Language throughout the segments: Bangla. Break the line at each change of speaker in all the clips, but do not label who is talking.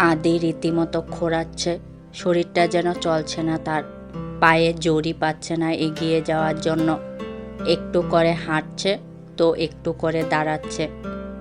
আদি রীতিমতো খোরাচ্ছে শরীরটা যেন চলছে না তার। পায়ে জড়ি পাচ্ছে না এগিয়ে যাওয়ার জন্য। একটু করে হাঁটছে তো একটু করে দাঁড়াচ্ছে।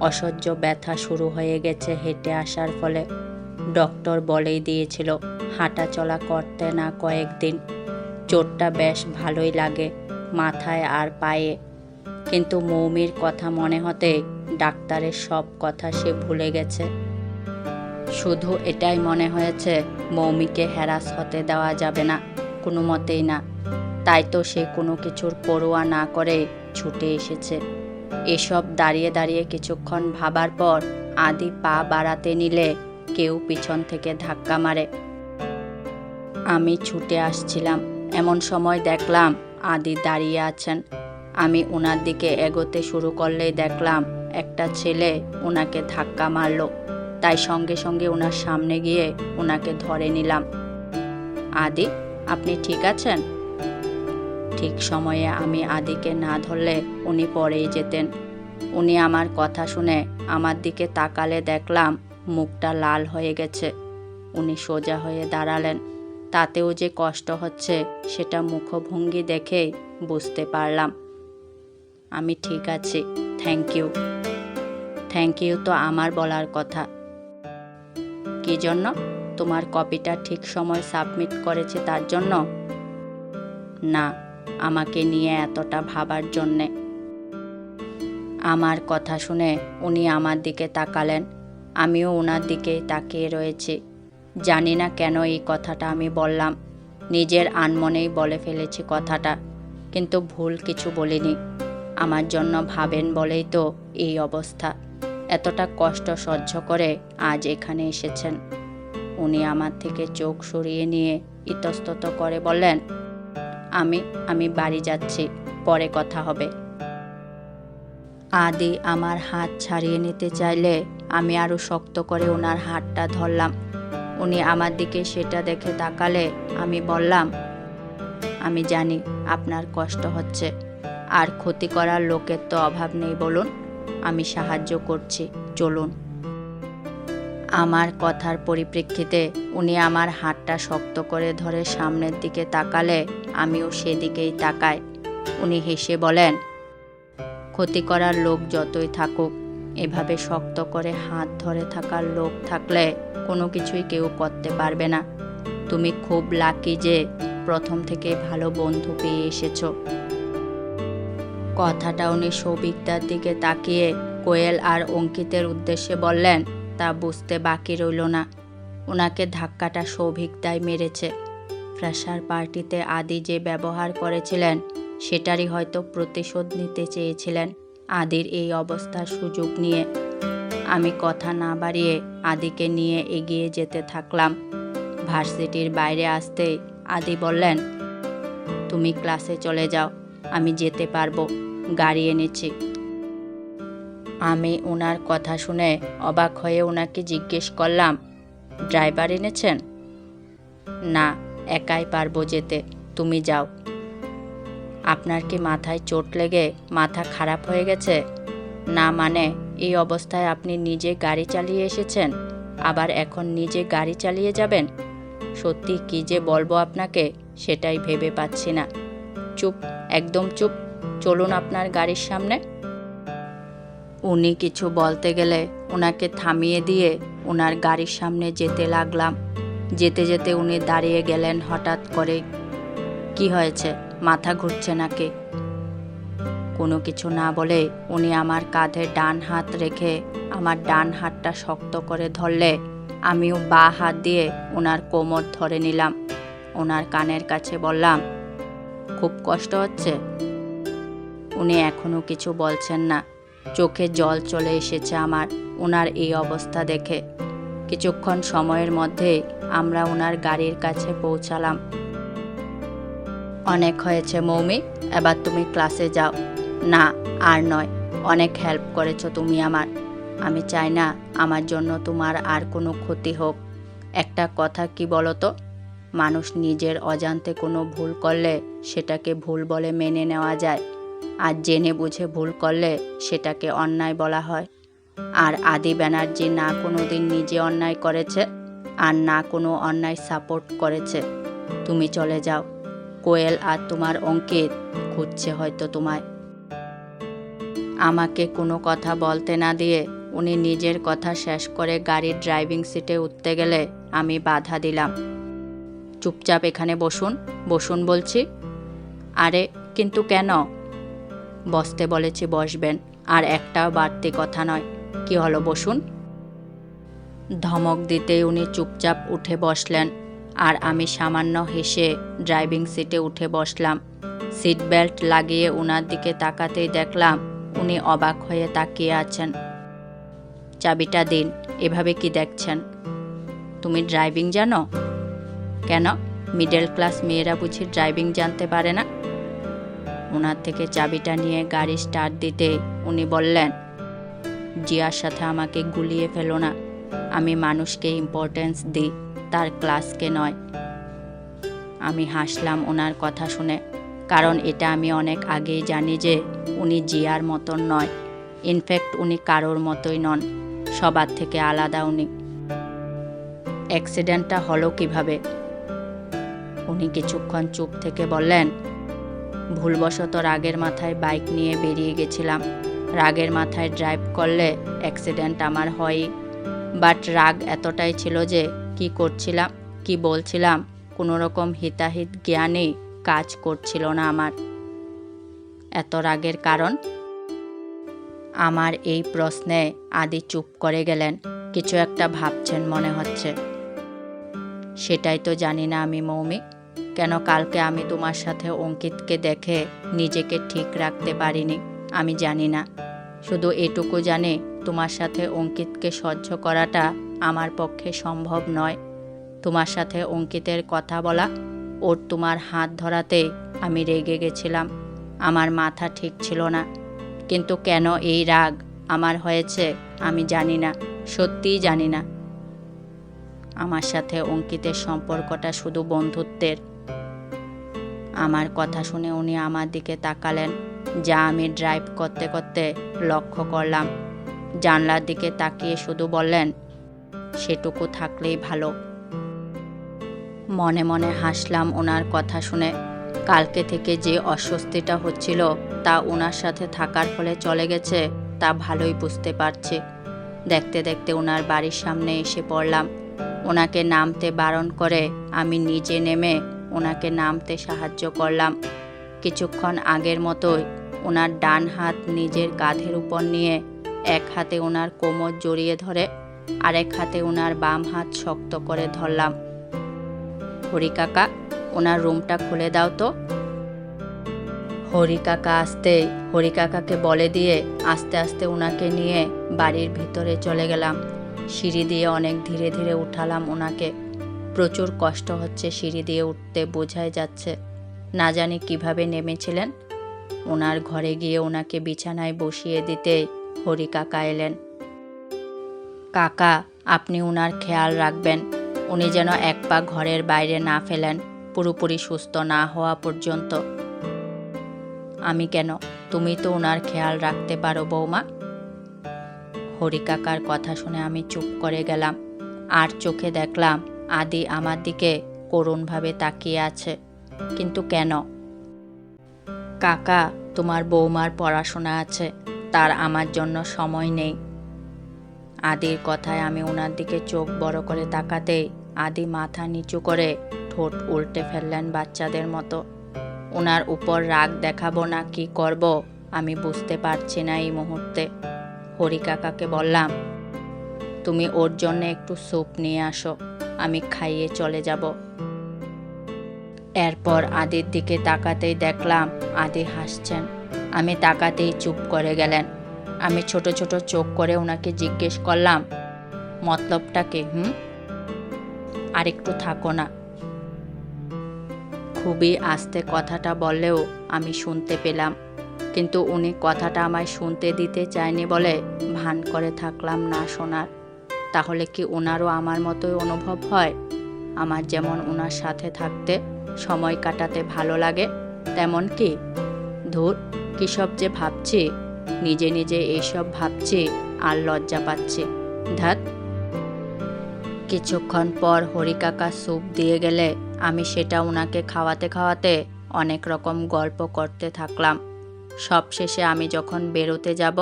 অসহ্য ব্যথা শুরু হয়ে গেছে হেঁটে আসার ফলে। ডক্টর বলেই দিয়েছিল হাঁটা চলা করতে না কয়েকদিন। চোটটা বেশ ভালোই লাগে, মাথায় আর পায়ে। কিন্তু মৌমির কথা মনে হতে ডাক্তারের সব কথা সে ভুলে গেছে। শুধু এটাই মনে হয়েছে, মৌমিকে হ্যারাস হতে দেওয়া যাবে না, কোনো মতেই না। তাই তো সে কোনো কিছুর পরোয়া না করে ছুটে এসেছে। এসব দাঁড়িয়ে দাঁড়িয়ে কিছুক্ষণ ভাবার পর আদি পা বাড়াতে নিলে কেউ পিছন থেকে ধাক্কা মারে। আমি ছুটে আসছিলাম, এমন সময় দেখলাম আদি দাঁড়িয়ে আছেন। আমি ওনার দিকে এগোতে শুরু করলেই দেখলাম একটা ছেলে ওনাকে ধাক্কা মারলো। তাই সঙ্গে সঙ্গে ওনার সামনে গিয়ে ওনাকে ধরে নিলাম। আদি, আপনি ঠিক আছেন? ঠিক সময়ে আমি আদিকে না ধরলে উনি পরেই যেতেন। উনি আমার কথা শুনে আমার দিকে তাকালে দেখলাম মুখটা লাল হয়ে গেছে। উনি সোজা হয়ে দাঁড়ালেন। তাতেও যে কষ্ট হচ্ছে সেটা মুখভঙ্গি দেখেই বুঝতে পারলাম। আমি ঠিক আছি, থ্যাংক ইউ। থ্যাংক ইউ তো আমার বলার কথা। কি জন্য? তোমার কপিটা ঠিক সময় সাবমিট করেছে তার জন্য? না, আমাকে নিয়ে এতটা ভাবার জন্যে। আমার কথা শুনে উনি আমার দিকে তাকালেন। আমিও ওনার দিকেই তাকিয়ে রয়েছি। জানি না কেন এই কথাটা আমি বললাম। নিজের আনমনেই বলে ফেলেছি কথাটা, কিন্তু ভুল কিছু বলিনি। আমার জন্য ভাবেন বলেই তো এই অবস্থা। এতটা কষ্ট সহ্য করে আজ এখানে এসেছেন। উনি আমার থেকে চোখ সরিয়ে নিয়ে ইতস্তত করে বললেন, আমি আমি বাড়ি যাচ্ছি, পরে কথা হবে। আদি আমার হাত ছাড়িয়ে নিতে চাইলে আমি আরও শক্ত করে ওনার হাতটা ধরলাম। উনি আমার দিকে সেটা দেখে তাকালে আমি বললাম, আমি জানি আপনার কষ্ট হচ্ছে, আর ক্ষতি করার লোকের তো অভাব নেই, বলুন। আমি সাহায্য করছি, চলুন। আমার কথার পরিপ্রেক্ষিতে উনি আমার হাতটা শক্ত করে ধরে সামনের দিকে তাকালে আমিও সেদিকেই তাকাই। উনি হেসে বলেন, ক্ষতি করার লোক যতই থাকুক, এভাবে শক্ত করে হাত ধরে থাকার লোক থাকলে কোনো কিছুই কেউ করতে পারবে না। তুমি খুব লাকি যে প্রথম থেকে ভালো বন্ধু পেয়ে এসেছ। কথাটা উনি সৌভিকদার দিকে তাকিয়ে কোয়েল আর অঙ্কিতের উদ্দেশ্যে বললেন, তা বুঝতে বাকি রইল না। ওনাকে ধাক্কাটা সৌভিকদাই মেরেছে। ফ্রেশার পার্টিতে আদি যে ব্যবহার করেছিলেন, সেটারই হয়তো প্রতিশোধ নিতে চেয়েছিলেন আদির এই অবস্থার সুযোগ নিয়ে। আমি কথা না বাড়িয়ে আদিকে নিয়ে এগিয়ে যেতে থাকলাম। ভার্সিটির বাইরে আসতেই আদি বললেন, তুমি ক্লাসে চলে যাও, আমি যেতে পারব। গাড়ি এনেছি। আমি ওনার কথা শুনে অবাক হয়ে ওনাকে জিজ্ঞেস করলাম, ড্রাইভার এনেছেন? না, একাই পারব যেতে। তুমি যাও। আপনার কি মাথায় চোট লেগে মাথা খারাপ হয়ে গেছে? না মানে এই অবস্থায় আপনি নিজে গাড়ি চালিয়ে এসেছেন, আবার এখন নিজে গাড়ি চালিয়ে যাবেন? সত্যি কি যে বলব আপনাকে সেটাই ভেবে পাচ্ছি না। চুপ, একদম চুপ। চলুন আপনার গাড়ির সামনে। উনি কিছু বলতে গেলে ওনাকে থামিয়ে দিয়ে ওনার গাড়ির সামনে যেতে লাগলাম। যেতে যেতে উনি দাঁড়িয়ে গেলেন হঠাৎ করে কি হয়েছে? মাথা ঘুরছে নাকি? কোনো কিছু না বলে উনি আমার কাঁধে ডান হাত রেখে আমার ডান হাতটা শক্ত করে ধরলে আমিও বা হাত দিয়ে ওনার কোমর ধরে নিলাম। ওনার কানের কাছে বললাম, খুব কষ্ট হচ্ছে? উনি এখনও কিছু বলছেন না। চোখে জল চলে এসেছে আমার ওনার এই অবস্থা দেখে। কিছুক্ষণ সময়ের মধ্যে আমরা ওনার গাড়ির কাছে পৌঁছালাম। অনেক হয়েছে মৌমি এবার তুমি ক্লাসে যাও। না, আর নয়, অনেক হেল্প করেছ তুমি আমার। আমি চাই না আমার জন্য তোমার আর কোনো ক্ষতি হোক। একটা কথা কি বলো তো মানুষ নিজের অজান্তে কোনো ভুল করলে সেটাকে ভুল বলে মেনে নেওয়া যায়। আর জেনে বুঝে ভুল করলে সেটাকে অন্যায় বলা হয়। আর আদি ব্যানার্জি না কোনো দিন নিজে অন্যায় করেছে, আর না কোনো অন্যায় সাপোর্ট করেছে। তুমি চলে যাও। কোয়েল আর তোমার অঙ্কিত খুঁজছে হয়তো তোমায়। আমাকে কোনো কথা বলতে না দিয়ে উনি নিজের কথা শেষ করে গাড়ির ড্রাইভিং সিটে উঠতে গেলে আমি বাধা দিলাম। চুপচাপ এখানে বসুন বসুন বলছি। আরে, কিন্তু কেন? বসতে বলেছি, বসবেন। আর একটাও বাড়তি কথা নয়। কি হলো বসুন? ধমক দিতে উনি চুপচাপ উঠে বসলেন। আর আমি সামান্য হেসে ড্রাইভিং সিটে উঠে বসলাম। সিট বেল্ট লাগিয়ে ওনার দিকে তাকাতেই দেখলাম উনি অবাক হয়ে তাকিয়ে আছেন। চাবিটা দিন, এভাবে কি দেখছেন? তুমি ড্রাইভিং জানো? কেন? মিডল ক্লাস মেয়েরা বুঝি ড্রাইভিং জানতে পারে না? ওনার থেকে চাবিটা নিয়ে গাড়ি স্টার্ট দিতে উনি বললেন, জিয়ার সাথে আমাকে গুলিয়ে ফেলো না। আমি মানুষকে ইম্পর্টেন্স দিই, তার ক্লাসকে নয়। আমি হাসলাম ওনার কথা শুনে, কারণ এটা আমি অনেক আগেই জানি যে উনি জিয়ার মতন নয়। ইনফ্যাক্ট উনি কারোর মতোই নন, সবার থেকে আলাদা উনি। অ্যাক্সিডেন্টটা হলো কীভাবে? উনি কিছুক্ষণ চুপ থেকে বললেন ভুলবশত রাগের মাথায় বাইক নিয়ে বেরিয়ে গেছিলাম। রাগের মাথায় ড্রাইভ করলে অ্যাক্সিডেন্ট আমার হয়ই। বাট রাগ এতটাই ছিল যে কি করছিলাম, কি বলছিলাম কোনো রকম হিতাহিত জ্ঞানেই কাজ করছিল না আমার। এত রাগের কারণ? আমার এই প্রশ্নে আদি চুপ করে গেলেন, কিছু একটা ভাবছেন মনে হচ্ছে। সেটাই তো জানি না আমি মৌমিক। কেন কালকে আমি তোমার সাথে অঙ্কিতকে দেখে নিজেকে ঠিক রাখতে পারিনি? আমি জানি না। শুধু এটুকু জানে, তোমার সাথে অঙ্কিতকে সহ্য করাটা আমার পক্ষে সম্ভব নয়। তোমার সাথে অঙ্কিতের কথা বলা, ওর তোমার হাত ধরাতে আমি রেগে গেছিলাম। আমার মাথা ঠিক ছিল না। কিন্তু কেন এই রাগ আমার হয়েছে, আমি জানি না, সত্যিই জানি না। আমার সাথে অঙ্কিতের সম্পর্কটা শুধু বন্ধুত্বের। আমার কথা শুনে উনি আমার দিকে তাকালেন, যা আমি ড্রাইভ করতে করতে লক্ষ্য করলাম। জানলার দিকে তাকিয়ে শুধু বললেন, সেটুকু থাকলেই ভালো। মনে মনে হাসলাম ওনার কথা শুনে। কালকে থেকে যে অস্বস্তিটা হচ্ছিল তা ওনার সাথে থাকার ফলে চলে গেছে তা ভালোই বুঝতে পারছি। দেখতে দেখতে ওনার বাড়ির সামনে এসে পড়লাম। ওনাকে নামতে বারণ করে আমি নিজে নেমে ওনাকে নামতে সাহায্য করলাম। কিছুক্ষণ আগের মতোই ওনার ডান হাত নিজের কাঁধের উপর নিয়ে এক হাতে ওনার কোমর জড়িয়ে ধরে আরেক হাতে ওনার বাম হাত শক্ত করে ধরলাম। হরি কাকা, ওনার রুমটা খুলে দাও তো। হরি কাকা আসতে হরি কাকাকে বলে দিয়ে আস্তে আস্তে ওনাকে নিয়ে বাড়ির ভিতরে চলে গেলাম। সিঁড়ি দিয়ে অনেক ধীরে ধীরে উঠালাম ওনাকে। প্রচুর কষ্ট হচ্ছে সিঁড়ি দিয়ে উঠতে বোঝাই যাচ্ছে। না জানি কীভাবে নেমেছিলেন। ওনার ঘরে গিয়ে ওনাকে বিছানায় বসিয়ে দিতে হরি কাকা এলেন। কাকা, আপনি ওনার খেয়াল রাখবেন। উনি যেন এক পা ঘরের বাইরে না ফেলেন, পুরোপুরি সুস্থ না হওয়া পর্যন্ত। আমি কেন? তুমি তো ওনার খেয়াল রাখতে পারো বৌমা। হরি কাকার কথা শুনে আমি চুপ করে গেলাম। আর চোখে দেখলাম আদি আমার দিকে করুণভাবে তাকিয়ে আছে। কিন্তু কেন? কাকা, তোমার বৌমার পড়াশোনা আছে, তার আমার জন্য সময় নেই। আদির কথায় আমি ওনার দিকে চোখ বড় করে তাকাতেই আদি মাথা নিচু করে ঠোঁট উল্টে ফেললেন বাচ্চাদের মতো। ওনার উপর রাগ দেখাবো না কি করব, আমি বুঝতে পারছি না এই মুহূর্তে। হরি কাকাকে বললাম, তুমি ওর জন্য একটু স্যুপ নিয়ে আসো। আমি খাইয়ে চলে যাব। এরপর আদির দিকে তাকাতেই দেখলাম আদি হাসছেন। আমি তাকাতেই চুপ করে গেলেন। আমি ছোট ছোট চোখ করে ওনাকে জিজ্ঞেস করলাম, মতলবটা কি, হুম? আর একটু থাকো না। খুবই আস্তে কথাটা বললেও আমি শুনতে পেলাম, কিন্তু উনি কথাটা আমায় শুনতে দিতে চায়নি বলে ভান করে থাকলাম না শোনার। তাহলে কি ওনারও আমার মতোই অনুভব হয়? আমার যেমন ওনার সাথে থাকতে সময় কাটাতে ভালো লাগে, তেমন কি? ধুর, কী সব যে ভাবছি, নিজে নিজে এইসব ভাবছি আর লজ্জা পাচ্ছি। ধাত কিছুক্ষণ পর হরিকাকা স্যুপ দিয়ে গেলে আমি সেটা ওনাকে খাওয়াতে খাওয়াতে অনেক রকম গল্প করতে থাকলাম। সবশেষে আমি যখন বেরোতে যাব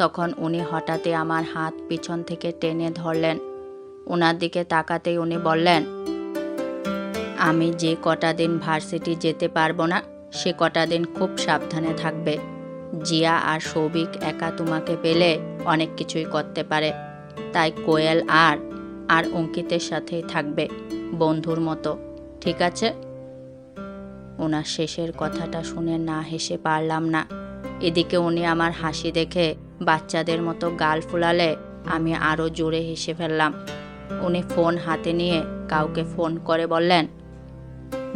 তখন উনি হঠাৎই আমার হাত পিছন থেকে টেনে ধরলেন। ওনার দিকে তাকাতেই উনি বললেন, আমি যে কটা দিন ভার্সিটি যেতে পারব না, সে কটা দিন খুব সাবধানে থাকবে। জিয়া আর সৌভিক একা তোমাকে পেলে অনেক কিছুই করতে পারে। তাই কোয়েল আর আর অঙ্কিতের সাথেই থাকবে, বন্ধুর মতো। ঠিক আছে? ওনার শেষের কথাটা শুনে না হেসে পারলাম না। এদিকে উনি আমার হাসি দেখে বাচ্চাদের মতো গাল ফুলালে আমি আরও জোরে হেসে ফেললাম। উনি ফোন হাতে নিয়ে কাউকে ফোন করে বললেন,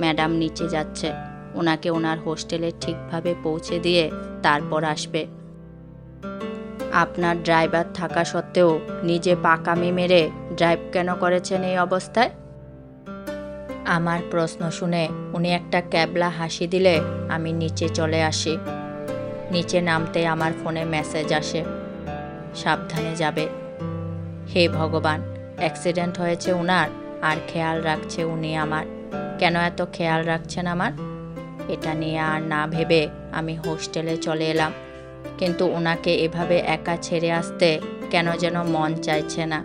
ম্যাডাম নিচে যাচ্ছে। ওনাকে ওনার হোস্টেলে ঠিকভাবে পৌঁছে দিয়ে তারপর আসবে। আপনার ড্রাইভার থাকা সত্ত্বেও নিজে পাকামি মেরে ড্রাইভ কেন করেছেন এই অবস্থায়? আমার প্রশ্ন শুনে উনি একটা ক্যাবলা হাসি দিলে আমি নিচে চলে আসি। নিচে নামতে আমার ফোনে মেসেজ আসে। সাবধানে যাবে। হে ভগবান, অ্যাক্সিডেন্ট হয়েছে উনার, আর খেয়াল রাখছে উনি আমার। কেন এত খেয়াল রাখছেন আমার? এটা নিয়ে আর না ভেবে আমি হোস্টেলে চলে এলাম। কিন্তু ওনাকে এভাবে একা ছেড়ে আসতে কেন যেন মন চাইছে না।